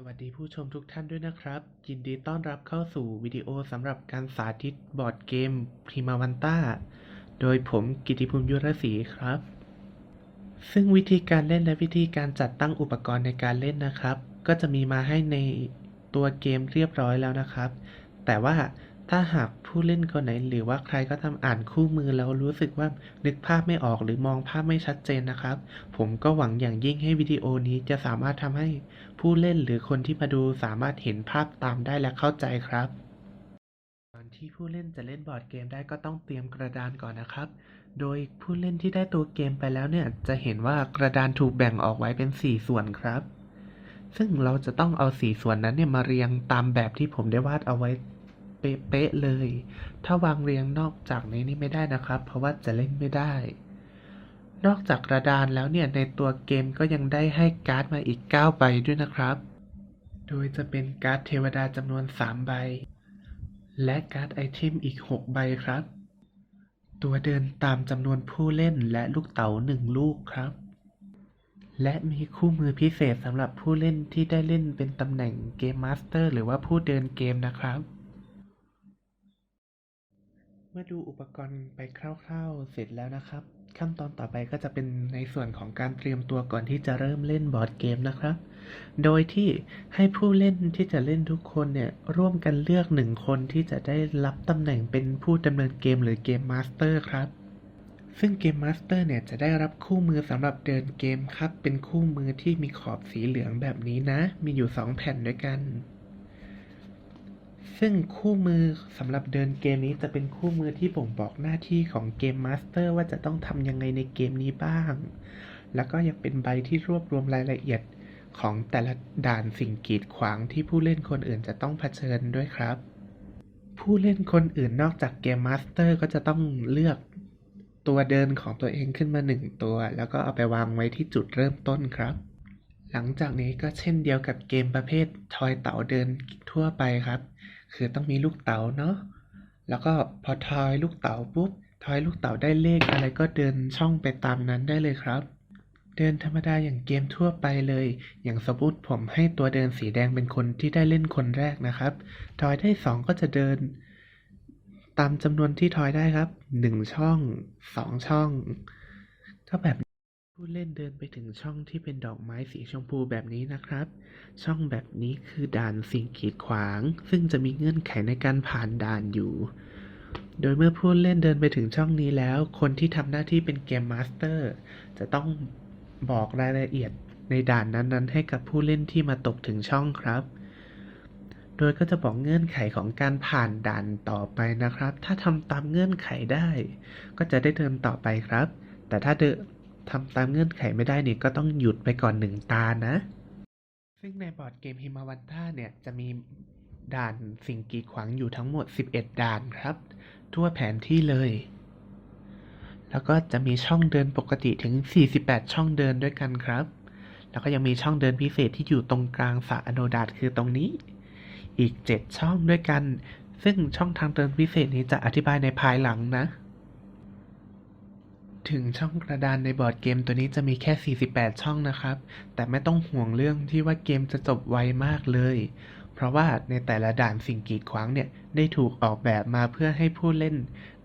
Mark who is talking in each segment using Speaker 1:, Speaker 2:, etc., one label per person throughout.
Speaker 1: สวัสดีผู้ชมทุกท่านด้วยนะครับ ยินดีต้อนรับเข้าสู่วิดีโอสำหรับการสาธิตบอร์ดเกมพริมาวันต้าโดยผมกิติภูมิยุรศรีครับ ซึ่งวิธีการเล่นและวิธีการจัดตั้งอุปกรณ์ในการเล่นนะครับ ก็จะมีมาให้ในตัวเกมเรียบร้อยแล้วนะครับ แต่ว่า ถ้าหากผู้เล่นคนไหนหรือว่าใครก็ทำอ่านคู่มือแล้วรู้สึกว่านึกภาพไม่ออกหรือมองภาพไม่ชัดเจนนะครับ ผมก็หวังอย่างยิ่งให้วิดีโอนี้จะสามารถทำให้ผู้เล่นหรือคนที่มาดูสามารถเห็นภาพตามได้และเข้าใจครับก่อนที่ผู้เล่นจะเล่นบอร์ดเกมได้ก็ต้องเตรียมกระดานก่อนนะครับ โดยผู้เล่นที่ได้ตัวเกมไปแล้วเนี่ยจะเห็นว่ากระดานถูกแบ่งออกไว้เป็น 4 ส่วนครับ ซึ่งเราจะต้องเอาสีส่วนนั้นเนี่ยมาเรียงตามแบบที่ผมได้วาดเอาไว้ เป๊ะๆเลย ถ้าวางเรียงนอกจากนี้นี่ไม่ได้นะครับ เพราะว่าจะเล่นไม่ได้ นอกจากกระดานแล้วเนี่ยในตัวเกมก็ยังได้ให้การ์ดมาอีก 9 ใบด้วยนะครับ โดยจะเป็นการ์ดเทวดาจำนวน 3 ใบ และการ์ดไอเทมอีก 6 ใบครับ ตัวเดินตามจำนวนผู้เล่นและลูกเต๋า1ลูกครับและมีคู่มือพิเศษสำหรับผู้เล่นที่ได้เล่นเป็นตำแหน่งเกมมาสเตอร์หรือว่าผู้เดินเกมนะครับ เมื่อดูอุปกรณ์ไปคร่าวๆเสร็จแล้วนะครับ ขั้นตอนต่อไปก็จะเป็นในส่วนของการเตรียมตัวก่อนที่จะเริ่มเล่นบอร์ดเกมนะครับ โดยที่ให้ผู้เล่นที่จะเล่นทุกคนเนี่ยร่วมกันเลือกหนึ่งคนที่จะได้รับตำแหน่งเป็นผู้ดำเนินเกมหรือเกมมาสเตอร์ครับซึ่งเกมมาสเตอร์เนี่ยจะได้รับคู่มือสำหรับเดินเกมครับ เป็นคู่มือที่มีขอบสีเหลืองแบบนี้นะ มีอยู่ 2 แผ่นด้วยกัน ซึ่งคู่มือสำหรับเดินเกมนี้จะเป็นคู่มือที่บ่งบอกหน้าที่ของเกมมาสเตอร์ว่าจะต้องทำยังไงในเกมนี้บ้าง แล้วก็ยังเป็นใบที่รวบรวมรายละเอียดของแต่ละด่านสิ่งกีดขวางที่ผู้เล่นคนอื่นจะต้องเผชิญด้วยครับ ผู้เล่นคนอื่นนอกจากเกมมาสเตอร์ก็จะต้องเลือกตัวเดินของตัวเองขึ้นมาหนึ่งตัว แล้วก็เอาไปวางไว้ที่จุดเริ่มต้นครับ หลังจากนี้ก็เช่นเดียวกับเกมประเภททอยเต๋าเดินทั่วไปครับ คือต้องมีลูกเต๋าเนาะแล้วก็พอทอยลูกเต๋าปุ๊บทอยลูกเต๋าได้เลขอะไรก็เดินช่องไปตามนั้นได้เลยครับ เดินธรรมดาอย่างเกมทั่วไปเลย อย่างสมมติผมให้ตัวเดินสีแดงเป็นคนที่ได้เล่นคนแรกนะครับ ทอยได้สองก็จะเดิน ตามจำนวนที่ทอยได้ครับหนึ่งช่องสองช่องก็แบบ ผู้เล่นเดินไปถึงช่องที่เป็นดอกไม้สีชมพูแบบนี้นะครับ ช่องแบบนี้คือด่านสิ่งกีดขวาง ซึ่งจะมีเงื่อนไขในการผ่านด่านอยู่ โดยเมื่อผู้เล่นเดินไปถึงช่องนี้แล้ว คนที่ทำหน้าที่เป็นเกมมาสเตอร์จะต้องบอกรายละเอียดในด่านนั้นๆ ให้กับผู้เล่นที่มาตกถึงช่องครับ โดยก็จะบอกเงื่อนไขของการผ่านด่านต่อไปนะครับ ถ้าทำตามเงื่อนไขได้ ก็จะได้เดินต่อไปครับ แต่ถ้าเดิน ทำตามเงื่อนไขไม่ได้เนี่ยก็ต้องหยุดไปก่อนหนึ่งตานะ ซึ่งในบอร์ดเกมฮิมาวันต้าเนี่ยจะมีด่านสิ่งกีดขวางอยู่ทั้งหมด 11 ด่านครับ ทั่วแผนที่เลย แล้วก็จะมีช่องเดินปกติถึง 48 ช่องเดินด้วยกันครับ แล้วก็ยังมีช่องเดินพิเศษที่อยู่ตรงกลางสระอโนดาตคือตรงนี้ อีก 7 ช่องด้วยกัน ซึ่งช่องทางเดินพิเศษนี้จะอธิบายในภายหลังนะ ถึงช่องกระดานในบอร์ดเกมตัวนี้จะมีแค่ 48 ช่องนะครับ แต่ไม่ต้องห่วงเรื่องที่ว่าเกมจะจบไวมากเลย เพราะว่าในแต่ละด่านสิ่งกีดขวางเนี่ย ได้ถูกออกแบบมาเพื่อให้ผู้เล่น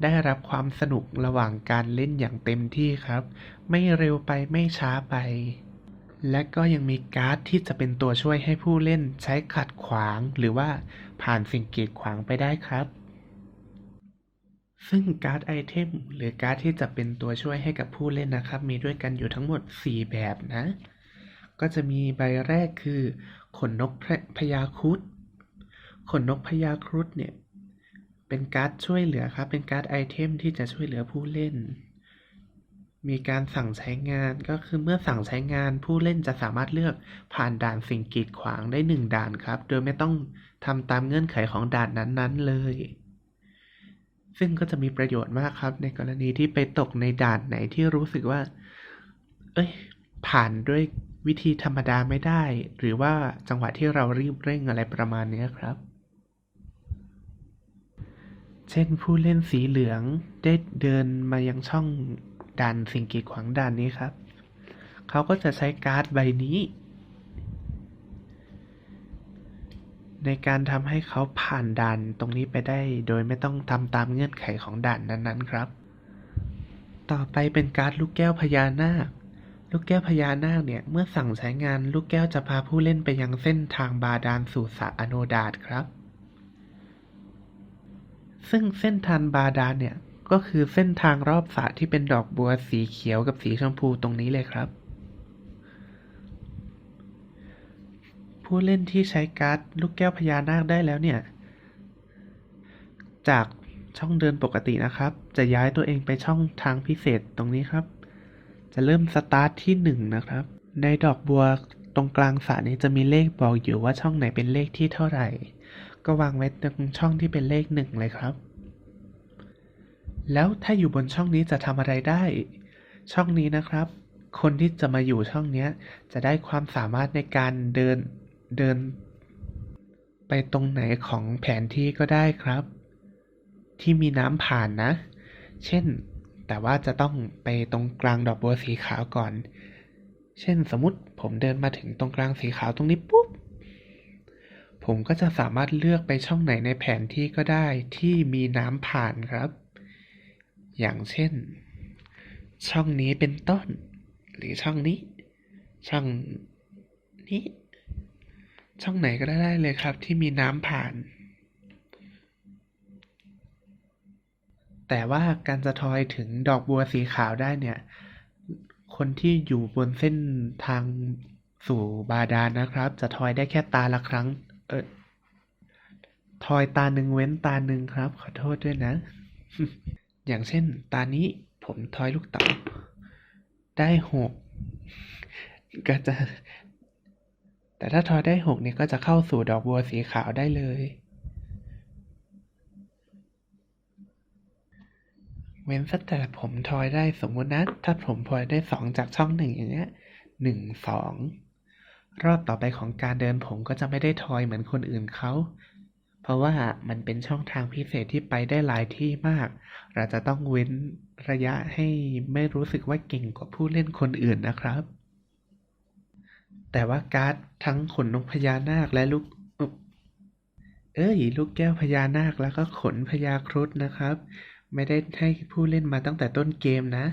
Speaker 1: ได้รับความสนุกระหว่างการเล่นอย่างเต็มที่ครับ ไม่เร็วไปไม่ช้าไป และก็ยังมีการ์ดที่จะเป็นตัวช่วยให้ผู้เล่นใช้ขัดขวาง หรือว่าผ่านสิ่งกีดขวางไปได้ครับ ซึ่งการ์ดไอเทมหรือการ์ดที่จะเป็นตัวช่วยให้กับผู้เล่นนะครับ มีด้วยกันอยู่ทั้งหมด 4 แบบนะ ก็จะมีใบแรกคือ ขนนกพญาครุฑขนนกพญาครุฑเนี่ย เป็นการ์ดช่วยเหลือครับ เป็นการ์ดไอเทมที่จะช่วยเหลือผู้เล่น มีการสั่งใช้งานก็คือเมื่อสั่งใช้งานผู้เล่นจะสามารถเลือกผ่านด่านสิ่งกีดขวางได้ 1 ด่านครับ โดยไม่ต้องทำตามเงื่อนไขของด่านนั้นๆเลย ซึ่งก็จะมีประโยชน์มากครับ ในกรณีที่ไปตกในด่านไหนที่รู้สึกว่า เอ้ย ผ่านด้วยวิธีธรรมดาไม่ได้ หรือว่าจังหวะที่เรารีบเร่งอะไรประมาณนี้ครับ เช่นผู้เล่นสีเหลืองได้เดินมายังช่องด่านสิ่งกีดขวางด่านนี้ครับ เขาก็จะใช้การ์ดใบนี้ ในการทำให้เขาผ่านด่านตรงนี้ไปได้ โดยไม่ต้องทำตามเงื่อนไขของด่านนั้นๆครับ ต่อไปเป็นการ์ดลูกแก้วพญานาค ลูกแก้วพญานาคเนี่ย เมื่อสั่งใช้งานลูกแก้วจะพาผู้เล่นไปยังเส้นทางบาดาลสู่สระอโนดาตครับ ซึ่งเส้นทางบาดาลเนี่ยก็คือเส้นทางรอบสระที่เป็นดอกบัวสีเขียวกับสีชมพูตรงนี้เลยครับ ผู้เล่นที่ใช้การ์ดลูกแก้วพญานาคได้แล้วเนี่ย จากช่องเดินปกตินะครับ จะย้ายตัวเองไปช่องทางพิเศษตรงนี้ครับ จะเริ่มสตาร์ทที่หนึ่งนะครับ ในดอกบัวตรงกลางสระนี้จะมีเลขบอกอยู่ว่าช่องไหนเป็นเลขที่เท่าไหร่ ก็วางไว้ตรงช่องที่เป็นเลขหนึ่งเลยครับ แล้วถ้าอยู่บนช่องนี้จะทำอะไรได้ ช่องนี้นะครับ คนที่จะมาอยู่ช่องนี้จะได้ความสามารถในการเดิน เดิน ไปตรงไหนของแผนที่ก็ได้ครับ ที่มีน้ำผ่านนะ เช่น แต่ว่าจะต้องไปตรงกลางดอกบัวสีขาวก่อน เช่นสมมติผมเดินมาถึงตรงกลางสีขาวตรงนี้ปุ๊บ ผมก็จะสามารถเลือกไปช่องไหนในแผนที่ก็ได้ที่มีน้ำผ่านครับ อย่างเช่น ช่องนี้เป็นต้น หรือช่องนี้ ช่องนี้ ช่องไหนก็ได้เลยครับ ที่มีน้ำผ่าน แต่ว่าการจะทอยถึงดอกบัวสีขาวได้เนี่ย คนที่อยู่บนเส้นทางสู่บาดาลนะครับ จะทอยได้แค่ตาละครั้ง เออทอยตาหนึ่งเว้นตาหนึ่งครับ ขอโทษด้วยนะ อย่างเช่น ตานี้ผมทอยลูกเต๋าได้หกก็จะ แต่ถ้าทอยได้หกเนี่ยก็จะเข้าสู่ดอกบัวสีขาวได้เลย เว้นแต่ผมทอยได้สมมตินะ ถ้าผมทอยได้สองจากช่องหนึ่งอย่างเงี้ยหนึ่งสองรอบต่อไปของการเดินผมก็จะไม่ได้ทอยเหมือนคนอื่นเขาเพราะว่ามันเป็นช่องทางพิเศษที่ไปได้หลายที่มาก เราจะต้องเว้นระยะให้ไม่รู้สึกว่าเก่งกว่าผู้เล่นคนอื่นนะครับ แต่ว่าการ์ดทั้งขนนกพญานาคและลูก เอ้ย ลูกแก้วพญานาคแล้วก็ขนพญาครุฑนะครับ ไม่ได้ให้ผู้เล่นมาตั้งแต่ต้นเกมนะ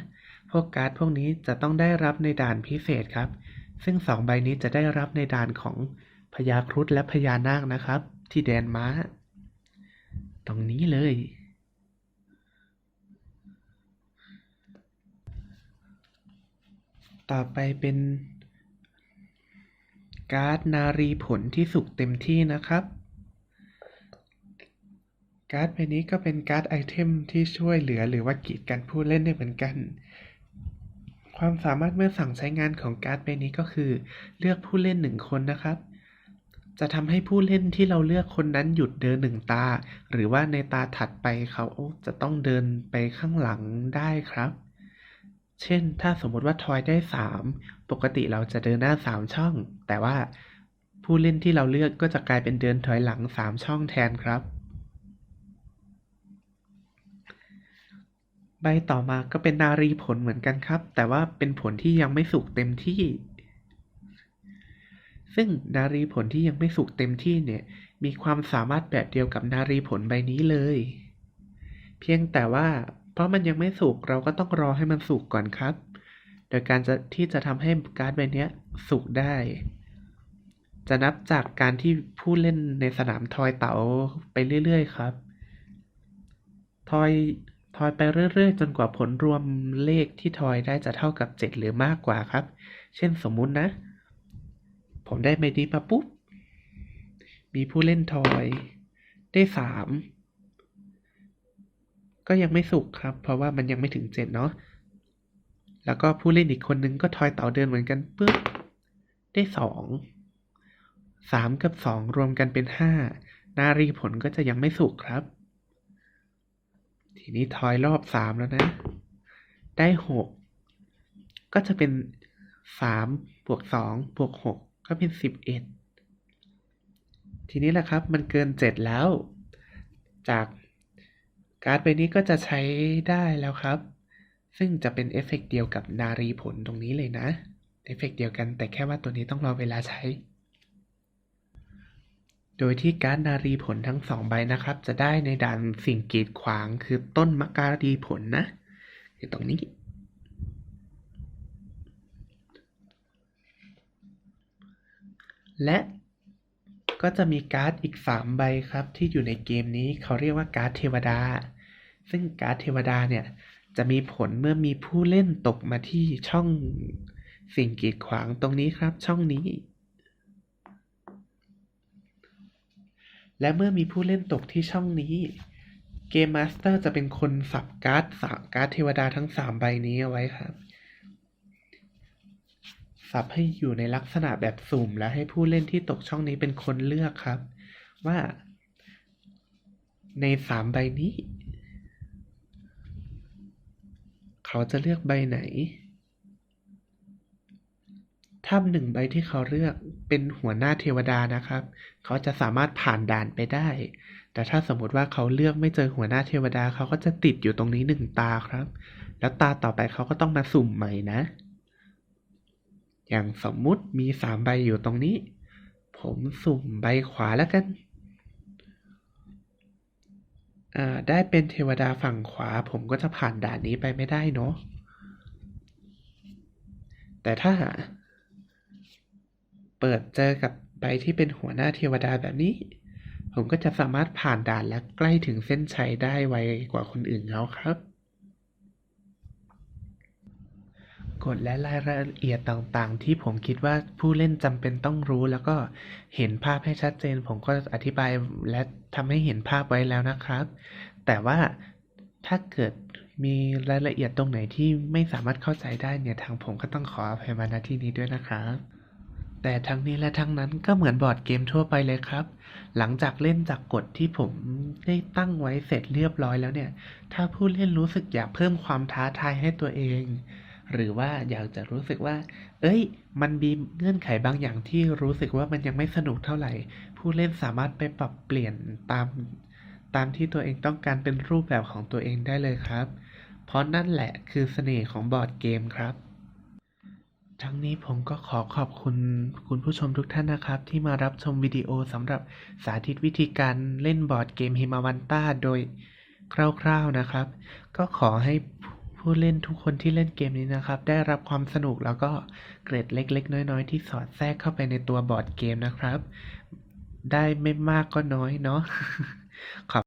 Speaker 1: พวกการ์ดพวกนี้จะต้องได้รับในด่านพิเศษครับ ซึ่งสองใบนี้จะได้รับในด่านของพญาครุฑและพญานาคนะครับ ที่แดนม้า ตรงนี้เลย ต่อไปเป็น การ์ดนารีผลที่สุกเต็มที่นะครับ การ์ดใบนี้ก็เป็นการ์ดไอเทมที่ช่วยเหลือหรือว่ากีดกันผู้เล่นได้เหมือนกัน ความสามารถเมื่อสั่งใช้งานของการ์ดใบนี้ก็คือ เลือกผู้เล่นหนึ่งคนนะครับ จะทำให้ผู้เล่นที่เราเลือกคนนั้นหยุดเดินหนึ่งตา หรือว่าในตาถัดไปเขาจะต้องเดินไปข้างหลังได้ครับเช่น ถ้าสมมติว่าทอยได้สาม ปกติเราจะเดินหน้าสามช่อง แต่ว่าผู้เล่นที่เราเลือกก็จะกลายเป็นเดินถอยหลังสามช่องแทนครับ ใบต่อมาก็เป็นนารีผลเหมือนกันครับ แต่ว่าเป็นผลที่ยังไม่สุกเต็มที่ ซึ่งนารีผลที่ยังไม่สุกเต็มที่เนี่ย มีความสามารถแบบเดียวกับนารีผลใบนี้เลย เพียงแต่ว่าเพราะมันยังไม่สุกเราก็ต้องรอให้มันสุกก่อนครับ โดยการจะที่จะทำให้การ์ดใบนี้สุกได้ จะนับจากการที่ผู้เล่นในสนามทอยเต๋าไปเรื่อยๆครับทอยทอยไปเรื่อยๆ จนกว่าผลรวมเลขที่ทอยได้จะเท่ากับ 7 หรือมากกว่าครับ เช่นสมมุตินะ ผมได้ใบนี้มาปุ๊บ มีผู้เล่นทอยได้สามก็ยังไม่สุกครับ เพราะว่ามันยังไม่ถึงเจ็ดเนาะ แล้วก็ผู้เล่นอีกคนนึงก็ทอยเต่าเดินเหมือนกันปุ๊บได้สองสามกับสองรวมกันเป็นห้านารีผลก็จะยังไม่สุกครับ ทีนี้ทอยรอบสามแล้วนะ ได้หกก็จะเป็นสามบวกสองบวกหกก็เป็นสิบเอ็ดทีนี้แหละครับมันเกินเจ็ดแล้ว จากการ์ดใบนี้ก็จะใช้ได้แล้วครับ ซึ่งจะเป็นเอฟเฟกต์เดียวกับนารีผลตรงนี้เลยนะ เอฟเฟกต์เดียวกันแต่แค่ว่าตัวนี้ต้องรอเวลาใช้ โดยที่การนารีผลทั้งสองใบนะครับ จะได้ในด่านสิ่งกีดขวางคือต้นมะการีผลนะอยู่ตรงนี้ และก็จะมีการ์ดอีก 3 ใบครับที่อยู่ในเกมนี้เขาเรียกว่าการ์ดเทวดา ซึ่งการ์ดเทวดาเนี่ย จะมีผลเมื่อมีผู้เล่นตกมาที่ช่องสิ่งกีดขวางตรงนี้ครับ ช่องนี้ และเมื่อมีผู้เล่นตกที่ช่องนี้ เกมมาสเตอร์จะเป็นคนสับการ์ดสามการ์ดเทวดาทั้ง3ใบนี้เอาไว้ครับ สับให้อยู่ในลักษณะแบบสุ่มและให้ผู้เล่นที่ตกช่องนี้เป็นคนเลือกครับ ว่า ในสามใบนี้ เขาจะเลือกใบไหน ถ้าหนึ่งใบที่เขาเลือกเป็นหัวหน้าเทวดานะครับ เขาจะสามารถผ่านด่านไปได้ แต่ถ้าสมมติว่าเขาเลือกไม่เจอหัวหน้าเทวดาเขาก็จะติดอยู่ตรงนี้หนึ่งตาครับ แล้วตาต่อไปเขาก็ต้องมาสุ่มใหม่นะ อย่างสมมุติมีสามใบอยู่ตรงนี้ ผมสุ่มใบขวาแล้วกัน ได้เป็นเทวดาฝั่งขวา ผมก็จะผ่านด่านนี้ไปไม่ได้เนาะแต่ถ้า เปิดเจอกับใบที่เป็นหัวหน้าเทวดาแบบนี้ ผมก็จะสามารถผ่านด่านและใกล้ถึงเส้นชัยได้ไวกว่าคนอื่นเขาครับ กฎและรายละเอียดต่างๆ ที่ผมคิดว่าผู้เล่นจำเป็นต้องรู้ แล้วก็เห็นภาพให้ชัดเจน ผมก็อธิบายและทำให้เห็นภาพไว้แล้วนะครับ แต่ว่าถ้าเกิดมีรายละเอียดตรงไหนที่ไม่สามารถเข้าใจได้เนี่ยทางผมก็ต้องขออภัยมาณที่นี้ด้วยนะครับแต่ทั้งนี้และทั้งนั้นก็เหมือนบอร์ดเกมทั่วไปเลยครับ หลังจากเล่นจากกฎที่ผมได้ตั้งไว้เสร็จเรียบร้อยแล้วเนี่ย ถ้าผู้เล่นรู้สึกอยากเพิ่มความท้าทายให้ตัวเอง หรือว่าอยากจะรู้สึกว่า เอ้ย มันมีเงื่อนไขบางอย่างที่รู้สึกว่ามันยังไม่สนุกเท่าไหร่ ผู้เล่นสามารถไปปรับเปลี่ยนตาม ตามที่ตัวเองต้องการเป็นรูปแบบของตัวเองได้เลยครับ เพราะนั่นแหละคือเสน่ห์ของบอร์ดเกมครับ ทั้งนี้ผมก็ขอขอบคุณคุณผู้ชมทุกท่านนะครับ ที่มารับชมวิดีโอสำหรับสาธิตวิธีการเล่นบอร์ดเกมฮิมาวันต้าโดยคร่าวๆนะครับ ก็ขอให้ ผู้เล่นทุกคนที่เล่นเกมนี้นะครับ ได้รับความสนุกแล้วก็เกรดเล็ก ๆ น้อย ๆ ที่สอดแทรกเข้าไปในตัวบอร์ดเกมนะครับ ได้ไม่มากก็น้อยเนาะขอบ